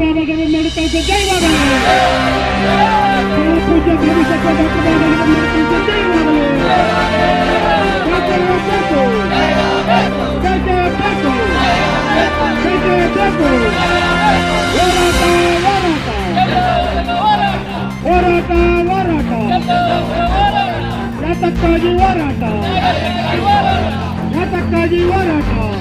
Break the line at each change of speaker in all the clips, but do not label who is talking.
ಬಾಬಾ ಸಾಹೇಬ್ ಅಂಬೇಡ್ಕರ್ ಜೈ ಬಾಬಾ ಪೂಜ್ಯ ಭವಿಷ್ಯಕ್ಕೆ ಡಾಕ್ಟರ್ ಬಾಬಾ ಸಾಹೇಬ್ ಅಂಬೇಡ್ಕರ್ ಜೈ ಬಾಬಾ ಬೇಕು ಬೇಕೇ ಬೇಕು ಬೇಕೇ ಬೇಕು ಹೋರಾಟ ಹೋರಾಟ ಹೋರಾಟ ಯಾತಕ್ಕಾಗಿ ಹೋರಾಟ ಯಾತಕ್ಕಾಗಿ ಹೋರಾಟ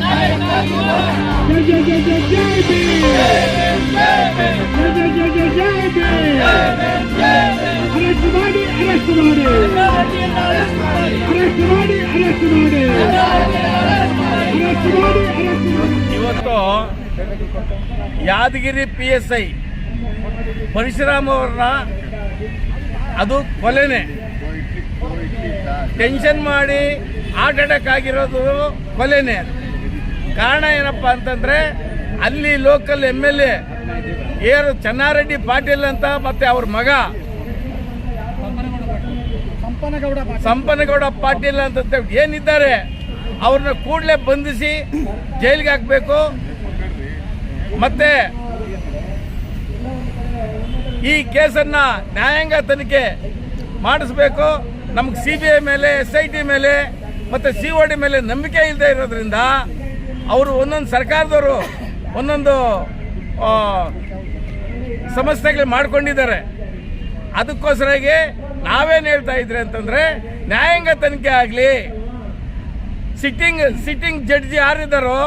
ಇವತ್ತು Yadgiri P S I Parashuram ಅವ್ರನ್ನ ಅದು ಕೊಲೆನೆ. ಟೆನ್ಷನ್ ಮಾಡಿ ಹಾರ್ಟ್ ಅಟ್ಯಾಕ್ ಆಗಿರೋದು ಕೊಲೆನೆ ಕಾರಣ ಏನಪ್ಪ ಅಂತಂದ್ರೆ ಅಲ್ಲಿ ಲೋಕಲ್ ಎಂ ಎಲ್ ಎ ಏರು ಚನ್ನಾರೆಡ್ಡಿ ಪಾಟೀಲ್ ಅಂತ ಮತ್ತೆ ಅವ್ರ ಮಗ
ಸಂಪನಗೌಡ
ಪಾಟೀಲ್. ಅಂತ ಏನಿದ್ದಾರೆ ಅವ್ರನ್ನ ಕೂಡಲೇ ಬಂಧಿಸಿ ಜೈಲಿಗೆ ಹಾಕಬೇಕು. ಮತ್ತೆ ಈ ಕೇಸನ್ನ ನ್ಯಾಯಾಂಗ ತನಿಖೆ ಮಾಡಿಸ್ಬೇಕು. ನಮ್ಗೆ ಸಿ ಬಿ ಐ ಮೇಲೆ ಎಸ್ ಐ ಟಿ ಮೇಲೆ ಮತ್ತೆ ಸಿ ಒ ಡಿ ಮೇಲೆ ನಂಬಿಕೆ ಇಲ್ಲದೆ ಇರೋದ್ರಿಂದ ಅವರು ಒಂದೊಂದು ಸರ್ಕಾರದವರು ಒಂದೊಂದು ಸಮಸ್ಯೆಗಳು ಮಾಡ್ಕೊಂಡಿದ್ದಾರೆ. ಅದಕ್ಕೋಸ್ಕರಾಗಿ ನಾವೇನು ಹೇಳ್ತಾ ಇದ್ರೆ ಅಂತಂದ್ರೆ, ನ್ಯಾಯಾಂಗ ತನಿಖೆ ಆಗಲಿ, ಸಿಟ್ಟಿಂಗ್ ಸಿಟ್ಟಿಂಗ್ ಜಡ್ಜ್ ಯಾರಿದ್ದಾರೋ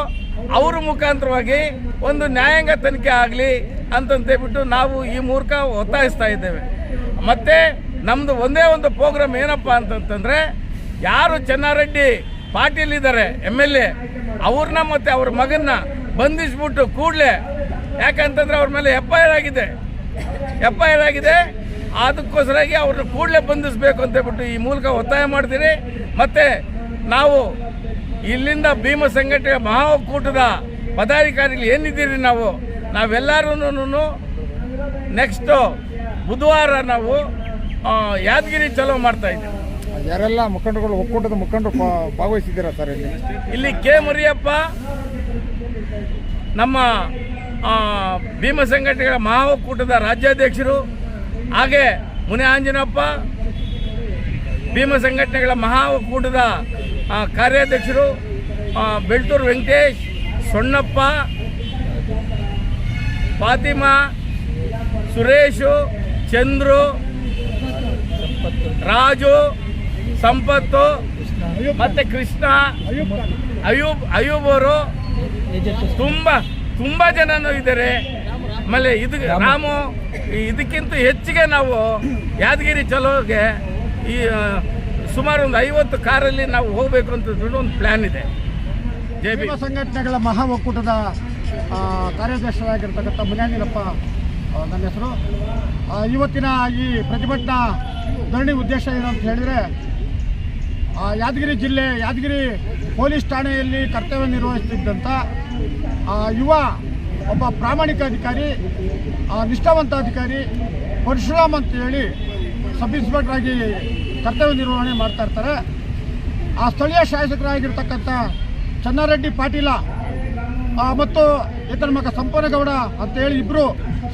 ಅವ್ರ ಮುಖಾಂತರವಾಗಿ ಒಂದು ನ್ಯಾಯಾಂಗ ತನಿಖೆ ಆಗಲಿ ಅಂತಂತೇಳ್ಬಿಟ್ಟು ನಾವು ಈ ಮೂರ್ಖ ಒತ್ತಾಯಿಸ್ತಾ ಇದ್ದೇವೆ. ಮತ್ತೆ ನಮ್ಮದು ಒಂದೇ ಒಂದು ಪ್ರೋಗ್ರಾಮ್ ಏನಪ್ಪ ಅಂತಂತಂದರೆ, ಯಾರು ಚೆನ್ನಾರೆಡ್ಡಿ ಪಾಟೀಲ್ ಇದ್ದಾರೆ ಎಂ ಎಲ್ ಎ. ಅವ್ರನ್ನ ಮತ್ತೆ ಅವ್ರ ಮಗನ್ನ ಬಂಧಿಸ್ಬಿಟ್ಟು ಕೂಡಲೇ. ಯಾಕಂತಂದ್ರೆ ಅವ್ರ ಮೇಲೆ ಎಫ್ ಐ ಆರ್ ಆಗಿದೆ. ಅದಕ್ಕೋಸ್ಕರಾಗಿ ಅವ್ರನ್ನ ಕೂಡಲೇ ಬಂಧಿಸಬೇಕು ಅಂತ ಹೇಳ್ಬಿಟ್ಟು ಈ ಮೂಲಕ ಒತ್ತಾಯ ಮಾಡ್ತೀನಿ. ಮತ್ತೆ ನಾವು ಇಲ್ಲಿಂದ ಭೀಮ ಸಂಘಟನೆ ಮಹಾ ಒಕ್ಕೂಟದ ಪದಾಧಿಕಾರಿಗಳು ಏನಿದ್ದೀರಿ ನಾವು? ನಾವೆಲ್ಲರೂ ನೆಕ್ಸ್ಟು ಬುಧವಾರ ನಾವು ಯಾದಗಿರಿ ಚಲೋ ಮಾಡ್ತಾ ಇದ್ದೀವಿ.
ಯಾರೆಲ್ಲ ಮುಖಂಡರುಗಳು ಒಕ್ಕೂಟದ ಮುಖಂಡರು ಭಾಗವಹಿಸಿದ್ದೀರಾ ಸರ್ ಇಲ್ಲಿ?
ಇಲ್ಲಿ ಕೆ ಮುರಿಯಪ್ಪ, ನಮ್ಮ ಭೀಮ ಸಂಘಟನೆಗಳ ಮಹಾ ಒಕ್ಕೂಟದ ರಾಜ್ಯಾಧ್ಯಕ್ಷರು, ಹಾಗೆ ಮುನಿ ಆಂಜನಪ್ಪ, ಭೀಮ ಸಂಘಟನೆಗಳ ಮಹಾ ಒಕ್ಕೂಟದ ಕಾರ್ಯಾಧ್ಯಕ್ಷರು ಬೆಳ್ತೂರು ವೆಂಕಟೇಶ್ ಸೊಣ್ಣಪ್ಪ ಫಾತಿಮಾ, ಸುರೇಶು, ಚಂದ್ರು, ರಾಜು ಸಂಪತ್ತು ಮತ್ತೆ ಕೃಷ್ಣ ಅಯೂಬ್ ಅಯೂಬ್ ಅವರು ತುಂಬಾ ತುಂಬಾ ಜನನು ಇದ್ದಾರೆ. ಆಮೇಲೆ ಇದು ರಾಮು. ಇದಕ್ಕಿಂತ ಹೆಚ್ಚಿಗೆ ನಾವು ಯಾದಗಿರಿ ಚಲೋಗೆ ಈ ಸುಮಾರು ಒಂದು ಐವತ್ತು ಕಾರಲ್ಲಿ ನಾವು ಹೋಗಬೇಕು ಅಂತ ಒಂದು ಪ್ಲಾನ್ ಇದೆ. ಜೈ
ಸಂಘಟನೆಗಳ ಮಹಾ ಒಕ್ಕೂಟದ ಕಾರ್ಯಾಧ್ಯಕ್ಷರಾಗಿರ್ತಕ್ಕಂಥ ಮುನಿಯಾನಿರಪ್ಪ ನನ್ನ ಹೆಸರು. ಇವತ್ತಿನ ಈ ಪ್ರತಿಭಟನಾ ಧರಣಿ ಉದ್ದೇಶ ಏನು ಅಂತ ಹೇಳಿದರೆ ಯಾದಗಿರಿ ಜಿಲ್ಲೆ, ಯಾದಗಿರಿ ಪೊಲೀಸ್ ಠಾಣೆಯಲ್ಲಿ ಕರ್ತವ್ಯ ನಿರ್ವಹಿಸುತ್ತಿದ್ದಂಥ ಯುವ ಒಬ್ಬ ಪ್ರಾಮಾಣಿಕ ಅಧಿಕಾರಿ ನಿಷ್ಠಾವಂತ ಅಧಿಕಾರಿ ಪರಶುರಾಮ್ ಅಂತ ಹೇಳಿ ಸಬ್ ಇನ್ಸ್ಪೆಕ್ಟರ್ ಆಗಿ ಕರ್ತವ್ಯ ನಿರ್ವಹಣೆ ಮಾಡ್ತಾ ಇರ್ತಾರೆ. ಆ ಸ್ಥಳೀಯ ಶಾಸಕರಾಗಿರ್ತಕ್ಕಂಥ ಚನ್ನಾರೆಡ್ಡಿ ಪಾಟೀಲ ಮತ್ತು ಈತನ ಮಗ ಸಂಪನಗೌಡ ಅಂತ ಹೇಳಿ ಇಬ್ಬರು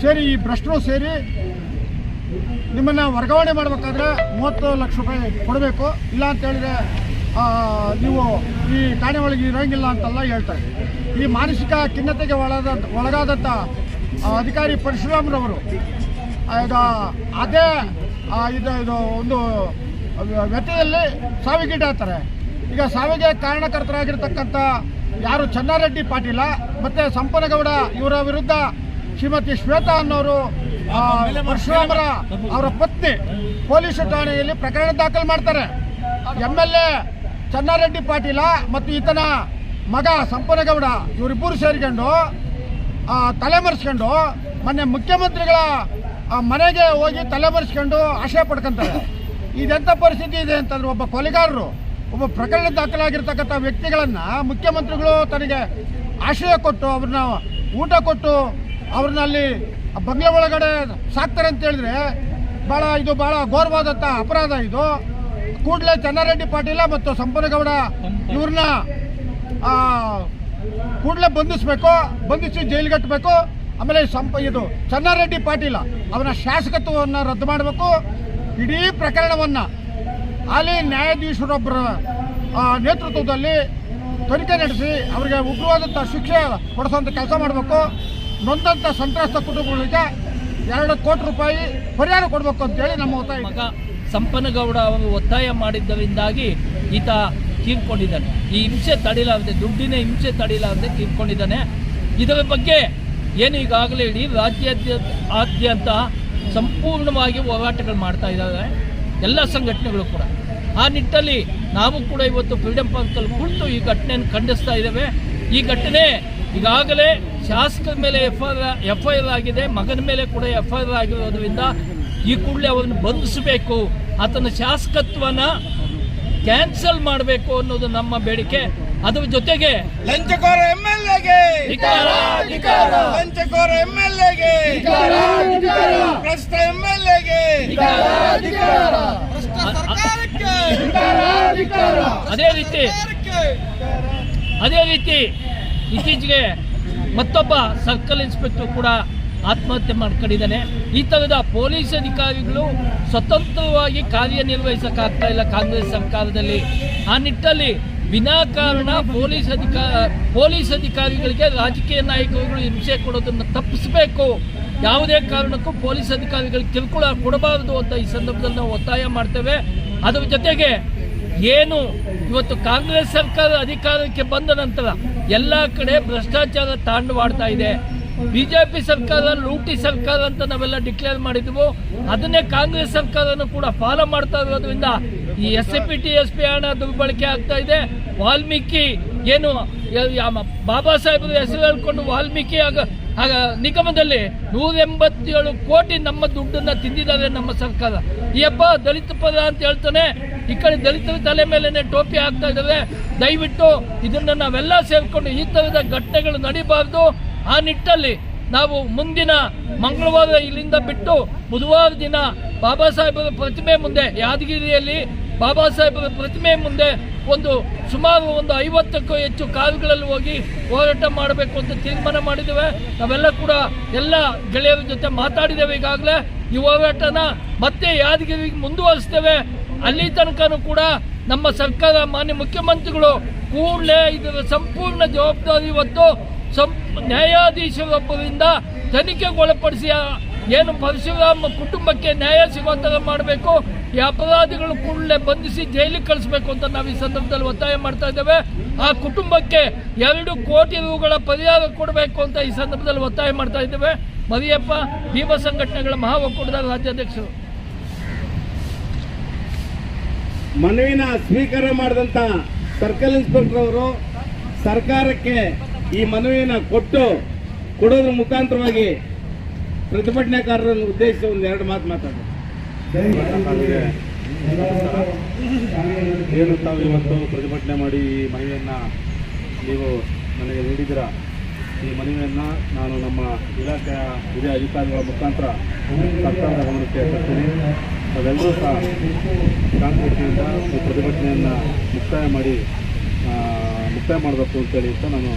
ಸೇರಿ ಈ ಭ್ರಷ್ಟರು ಸೇರಿ ನಿಮ್ಮನ್ನು ವರ್ಗಾವಣೆ ಮಾಡಬೇಕಾದ್ರೆ ಮೂವತ್ತು ಲಕ್ಷ ರೂಪಾಯಿ ಕೊಡಬೇಕು. ಇಲ್ಲ ಅಂತ ಹೇಳಿದ್ರೆ ನೀವು ಈ ಠಾಣೆ ಒಳಗೆ ಇರೋಂಗಿಲ್ಲ ಅಂತೆಲ್ಲ ಹೇಳ್ತಾರೆ ಈ ಮಾನಸಿಕ ಖಿನ್ನತೆಗೆ ಒಳಗಾದ ಒಳಗಾದಂಥ ಅಧಿಕಾರಿ ಪರಶುರಾಮ್ರವರು ಇದು, ಅದೇ ಇದು ಇದು ಒಂದು ವ್ಯಥೆಯಲ್ಲಿ ಸಾವಿಗೀಡಾಗ್ತಾರೆ. ಈಗ ಸಾವಿಗೆ ಕಾರಣಕರ್ತರಾಗಿರ್ತಕ್ಕಂಥ ಯಾರು ಚನ್ನಾರೆಡ್ಡಿ ಪಾಟೀಲ, ಮತ್ತು ಸಂಪನಗೌಡ ಇವರ ವಿರುದ್ಧ ಶ್ರೀಮತಿ ಶ್ವೇತಾ ಅನ್ನೋರು ಪರಶುರಾಮರ ಅವರ ಪತ್ನಿ ಪೊಲೀಸ್ ಠಾಣೆಯಲ್ಲಿ ಪ್ರಕರಣ ದಾಖಲು ಮಾಡ್ತಾರೆ. M L A Channareddy Patil ಮತ್ತು ಈತನ ಮಗ ಸಂಪನಗೌಡ ಇವರಿಬ್ಬರು ಸೇರಿಕೊಂಡು ಆ, ತಲೆಮರೆಸ್ಕೊಂಡು ಮೊನ್ನೆ ಮುಖ್ಯಮಂತ್ರಿಗಳ ಆ, ಮನೆಗೆ ಹೋಗಿ ತಲೆಮರೆಸ್ಕೊಂಡು ಆಶಯ ಪಡ್ಕೊಂತಾರೆ. ಇದೆಂಥ ಪರಿಸ್ಥಿತಿ ಇದೆ ಅಂತಂದ್ರೆ ಒಬ್ಬ ಕೊಲೆಗಾರರು ಒಬ್ಬ ಪ್ರಕರಣ ದಾಖಲಾಗಿರ್ತಕ್ಕಂಥ ವ್ಯಕ್ತಿಗಳನ್ನ ಮುಖ್ಯಮಂತ್ರಿಗಳು ತನಗೆ ಆಶ್ರಯ ಕೊಟ್ಟು ಅವ್ರನ್ನ ಊಟ ಕೊಟ್ಟು ಅವ್ರನ್ನ ಅಲ್ಲಿ ಆ ಬಂಗ್ಲೆ ಒಳಗಡೆ ಸಾಕ್ತಾರೆ ಅಂತ ಹೇಳಿದ್ರೆ ಭಾಳ ಇದು ಭಾಳ ಘೋರವಾದಂಥ ಅಪರಾಧ ಇದು. ಕೂಡಲೇ ಚನ್ನಾರೆಡ್ಡಿ ಪಾಟೀಲ ಮತ್ತು ಸಂಪನಗೌಡ ಇವ್ರನ್ನ ಕೂಡಲೇ ಬಂಧಿಸ್ಬೇಕು, ಬಂಧಿಸಿ ಜೈಲಿಗೆ ಕಟ್ಟಬೇಕು ಆಮೇಲೆ ಸಂಪ, ಇದು ಚನ್ನಾರೆಡ್ಡಿ ಪಾಟೀಲ ಅವನ ಶಾಸಕತ್ವವನ್ನು ರದ್ದು ಮಾಡಬೇಕು. ಇಡೀ ಪ್ರಕರಣವನ್ನು ಹಾಲಿ ನ್ಯಾಯಾಧೀಶರೊಬ್ಬರ ನೇತೃತ್ವದಲ್ಲಿ ತನಿಖೆ ನಡೆಸಿ ಅವರಿಗೆ ಉಗ್ರವಾದಂಥ ಶಿಕ್ಷೆ ಕೊಡಿಸುವಂಥ ಕೆಲಸ ಮಾಡಬೇಕು. ನೊಂದಂಥ ಸಂತ್ರಸ್ತ ಕುಟುಂಬಗಳಿಗೆ ಎರಡು ಕೋಟಿ ರೂಪಾಯಿ ಪರಿಹಾರ ಕೊಡಬೇಕು ಅಂತೇಳಿ ನಮ್ಮ ಒತ್ತಾಯ.
ಮಗ ಸಂಪನಗೌಡ ಅವರು ಒತ್ತಾಯ ಮಾಡಿದ್ದರಿಂದಾಗಿ ಈತ ತೀರ್ಕೊಂಡಿದ್ದಾನೆ. ಈ ಹಿಂಸೆ ತಡಿಲಾರದೆ ದುಡ್ಡಿನ ಹಿಂಸೆ ತಡಿಲಾರದೆ ತೀರ್ಕೊಂಡಿದ್ದಾನೆ. ಇದರ ಬಗ್ಗೆ ಏನು ಈಗಾಗಲೇ ಇಡೀ ರಾಜ್ಯಾದ್ಯಂತ ಸಂಪೂರ್ಣವಾಗಿ ಹೋರಾಟಗಳು ಮಾಡ್ತಾ ಇದ್ದಾರೆ. ಎಲ್ಲ ಸಂಘಟನೆಗಳು ಕೂಡ. ಆ ನಿಟ್ಟಲ್ಲಿ ನಾವು ಕೂಡ ಇವತ್ತು ಫ್ರೀಡಂ ಪಾರ್ಕಲ್ಲಿ ಕುಳಿತು ಈ ಘಟನೆಯನ್ನು ಖಂಡಿಸ್ತಾ ಇದ್ದೇವೆ. ಈ ಘಟನೆ ಈಗಾಗಲೇ ಶಾಸಕರ ಮೇಲೆ F I R F I R ಆಗಿದೆ ಮಗನ ಮೇಲೆ ಕೂಡ ಎಫ್ ಐ ಆರ್ ಆಗಿರೋದ್ರಿಂದ ಈ ಕೂಡಲೇ ಅವರನ್ನು ಬಂಧಿಸಬೇಕು. ಆತನ ಶಾಸಕತ್ವನ ಕ್ಯಾನ್ಸಲ್ ಮಾಡಬೇಕು ಅನ್ನೋದು ನಮ್ಮ ಬೇಡಿಕೆ. ಅದರ ಜೊತೆಗೆ
ಲಂಚಕೋರ ಎಂ ಎಲ್ ಎಗೆ. ಲಂಚಕೋರ ಎಂ ಎಲ್ ಎಗೆ. ಭ್ರಷ್ಟ ಎಂ ಎಲ್ ಎಗೆ.
ಅದೇ ರೀತಿ ಅದೇ ರೀತಿ ಇತ್ತೀಚೆಗೆ ಮತ್ತೊಬ್ಬ ಸರ್ಕಲ್ ಇನ್ಸ್ಪೆಕ್ಟರ್ ಕೂಡ ಆತ್ಮಹತ್ಯೆ ಮಾಡ್ಕೊಂಡಿದ್ದಾನೆ. ಈ ಥರದ ಪೊಲೀಸ್ ಅಧಿಕಾರಿಗಳು ಸ್ವತಂತ್ರವಾಗಿ ಕಾರ್ಯನಿರ್ವಹಿಸಕ್ಕಾಗ್ತಾ ಇಲ್ಲ ಕಾಂಗ್ರೆಸ್ ಸರ್ಕಾರದಲ್ಲಿ. ಆ ನಿಟ್ಟಲ್ಲಿ ವಿನಾಕಾರಣ ಪೊಲೀಸ್ ಅಧಿಕಾರ ಪೊಲೀಸ್ ಅಧಿಕಾರಿಗಳಿಗೆ ರಾಜಕೀಯ ನಾಯಕರುಗಳು ಹಿಂಸೆ ಕೊಡೋದನ್ನು ತಪ್ಪಿಸಬೇಕು. ಯಾವುದೇ ಕಾರಣಕ್ಕೂ ಪೊಲೀಸ್ ಅಧಿಕಾರಿಗಳಿಗೆ ಕಿರುಕುಳ ಕೊಡಬಾರದು ಅಂತ ಈ ಸಂದರ್ಭದಲ್ಲಿ ನಾವು ಒತ್ತಾಯ ಮಾಡ್ತೇವೆ. ಅದರ ಜೊತೆಗೆ ಏನು ಇವತ್ತು ಕಾಂಗ್ರೆಸ್ ಸರ್ಕಾರ ಅಧಿಕಾರಕ್ಕೆ ಬಂದ ನಂತರ ಎಲ್ಲ ಕಡೆ ಭ್ರಷ್ಟಾಚಾರ ತಾಂಡವಾಡ್ತಾ ಇದೆ. ಬಿಜೆಪಿ ಸರ್ಕಾರ ಲೂಟಿ ಸರ್ಕಾರ ಅಂತ ನಾವೆಲ್ಲ ಡಿಕ್ಲೇರ್ ಮಾಡಿದ್ವು. ಅದನ್ನೇ ಕಾಂಗ್ರೆಸ್ ಸರ್ಕಾರನು ಕೂಡ ಫಾಲೋ ಮಾಡ್ತಾ ಇರೋದ್ರಿಂದ ಈ S A P T S P ಹಣ ದುರ್ಬಳಕೆ ಆಗ್ತಾ ಇದೆ. ವಾಲ್ಮೀಕಿ ಏನು ಬಾಬಾ ಸಾಹೇಬ್ರ ಹೆಸರು ಹೇಳ್ಕೊಂಡು ವಾಲ್ಮೀಕಿ ಆಗ ಆಗ ನಿಗಮದಲ್ಲಿ ನೂರ ಎಂಬತ್ತೇಳು ಕೋಟಿ ನಮ್ಮ ದುಡ್ಡನ್ನ ತಿಂದಿದ್ದಾರೆ ನಮ್ಮ ಸರ್ಕಾರ. ಈ ಹಬ್ಬ ದಲಿತ ಪದ ಅಂತ ಹೇಳ್ತಾನೆ. ಈ ಕಡೆ ದಲಿತರ ತಲೆ ಮೇಲೆನೆ ಟೋಪಿ ಹಾಕ್ತಾ ಇದ್ದಾರೆ. ದಯವಿಟ್ಟು ಇದನ್ನ ನಾವೆಲ್ಲ ಸೇರಿಕೊಂಡು ಈ ತರದ ಘಟನೆಗಳು ನಡಿಬಾರ್ದು. ಆ ನಿಟ್ಟಲ್ಲಿ ನಾವು ಮುಂದಿನ ಮಂಗಳವಾರ ಇಲ್ಲಿಂದ ಬಿಟ್ಟು ಬುಧವಾರ ದಿನ ಬಾಬಾ ಸಾಹೇಬರ ಪ್ರತಿಮೆ ಮುಂದೆ ಯಾದಗಿರಿಯಲ್ಲಿ ಬಾಬಾ ಸಾಹೇಬರ ಪ್ರತಿಮೆ ಮುಂದೆ ಒಂದು ಸುಮಾರು ಒಂದು ಐವತ್ತಕ್ಕೂ ಹೆಚ್ಚು ಕಾರುಗಳಲ್ಲಿ ಹೋಗಿ ಹೋರಾಟ ಮಾಡಬೇಕು ಅಂತ ತೀರ್ಮಾನ ಮಾಡಿದ್ದೇವೆ. ನಾವೆಲ್ಲ ಕೂಡ ಎಲ್ಲ ಗೆಳೆಯರ ಜೊತೆ ಮಾತಾಡಿದ್ದೇವೆ ಈಗಾಗಲೇ. ಈ ಹೋರಾಟನ ಮತ್ತೆ ಯಾದಗಿರಿಗೆ ಮುಂದುವರಿಸ್ತೇವೆ. ಅಲ್ಲಿ ತನಕನೂ ಕೂಡ ನಮ್ಮ ಸರ್ಕಾರ ಮಾನ್ಯ ಮುಖ್ಯಮಂತ್ರಿಗಳು ಕೂಡಲೇ ಇದರ ಸಂಪೂರ್ಣ ಜವಾಬ್ದಾರಿ ಇವತ್ತು ಸಂ ನ್ಯಾಯಾಧೀಶರೊಬ್ಬರಿಂದ ತನಿಖೆಗೊಳಪಡಿಸಿ ಏನು ಪರಶುರಾಮ ಕುಟುಂಬಕ್ಕೆ ನ್ಯಾಯ ಸಿಗುವಂತಹ ಮಾಡಬೇಕು? ಈ ಅಪರಾಧಿಗಳು ಕೂಡಲೇ ಬಂಧಿಸಿ ಜೈಲಿಗೆ ಕಳಿಸಬೇಕು ಅಂತ ನಾವು ಈ ಸಂದರ್ಭದಲ್ಲಿ ಒತ್ತಾಯ ಮಾಡ್ತಾ ಇದ್ದೇವೆ. ಆ ಕುಟುಂಬಕ್ಕೆ ಎರಡು ಕೋಟಿ ರೂಗಳ ಪರಿಹಾರ ಕೊಡಬೇಕು ಅಂತ ಈ ಸಂದರ್ಭದಲ್ಲಿ ಒತ್ತಾಯ ಮಾಡ್ತಾ ಇದ್ದೇವೆ. ಮರಿಯಪ್ಪ, ಭೀಮ ಸಂಘಟನೆಗಳ ಮಹಾ ಒಕ್ಕೂಟದ ರಾಜ್ಯಾಧ್ಯಕ್ಷರು.
ಮನವಿನ ಸ್ವೀಕಾರ ಮಾಡಿದಂತ ಸರ್ಕಲ್ ಇನ್ಸ್ಪೆಕ್ಟರ್ ಅವರು ಸರ್ಕಾರಕ್ಕೆ ಈ ಮನವಿನ ಕೊಟ್ಟು ಕೊಡೋದ್ರ ಮುಖಾಂತರವಾಗಿ ಪ್ರತಿಭಟನಾಕಾರರನ್ನು ಉದ್ದೇಶಿಸಿ ಒಂದು ಎರಡು ಮಾತು ಮಾತಾಡೋದು
ಏನು ತಾವು ಇವತ್ತು ಪ್ರತಿಭಟನೆ ಮಾಡಿ ಈ ಮನವಿಯನ್ನು ನೀವು ನನಗೆ ನೀಡಿದಿರ ಈ ಮನವಿಯನ್ನು ನಾನು ನಮ್ಮ ಇಲಾಖೆಯ ಹಿರಿಯ ಅಧಿಕಾರಿಗಳ ಮುಖಾಂತರ ಸರ್ಕಾರದ ಗಮನಕ್ಕೆ ತರ್ತೀನಿ. ಅದೆಲ್ಲರೂ ಸಹ ಕಾಂಗ್ರೆಸ್ನಿಂದ ಈ ಪ್ರತಿಭಟನೆಯನ್ನು ಮುಕ್ತಾಯ ಮಾಡಿ ಮುಕ್ತಾಯ ಮಾಡಬೇಕು ಅಂತೇಳಿ ಅಂತ ನಾನು